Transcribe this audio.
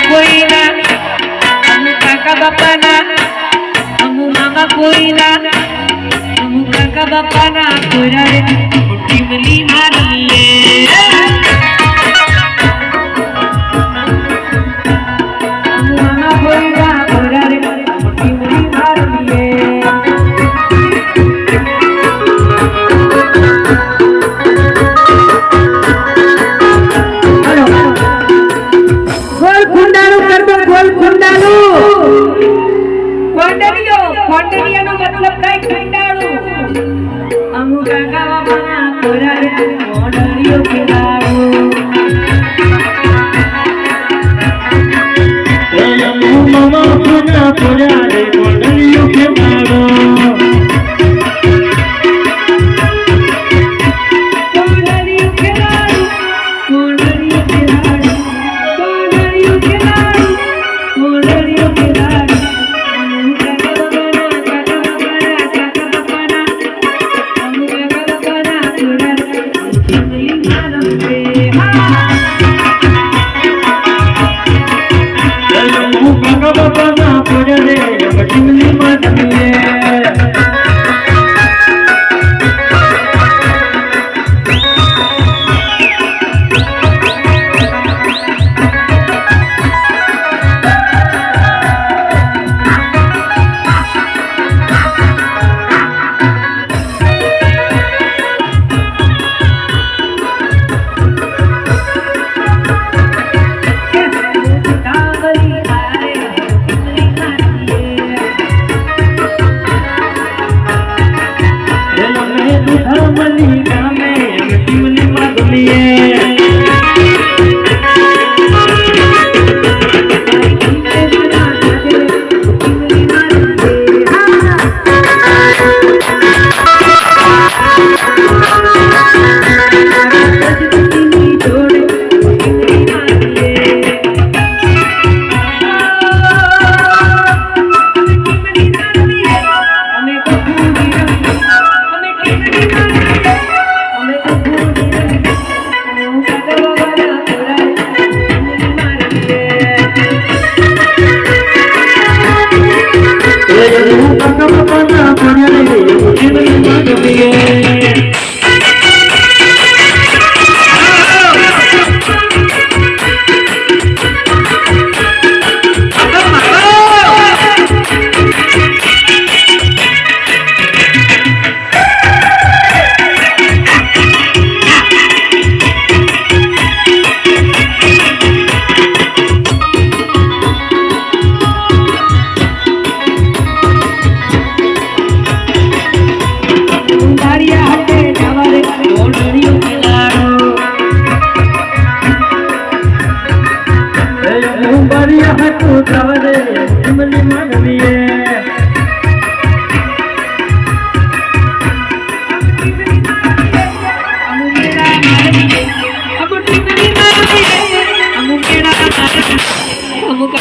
કોઈના અમુ કાકા બાપાના અમુ મામા કોઈના અમુ કાકા બાપાના કોરા રે મોટી મલી મારી ખોટડીયાનો મતલબ કઈ કંટાળું. અમુક કાકા કોરા કોરારે મોડળીઓ કેવા Thank you. ઉઠાવે ઇમલી માનવીએ અમુક અમુક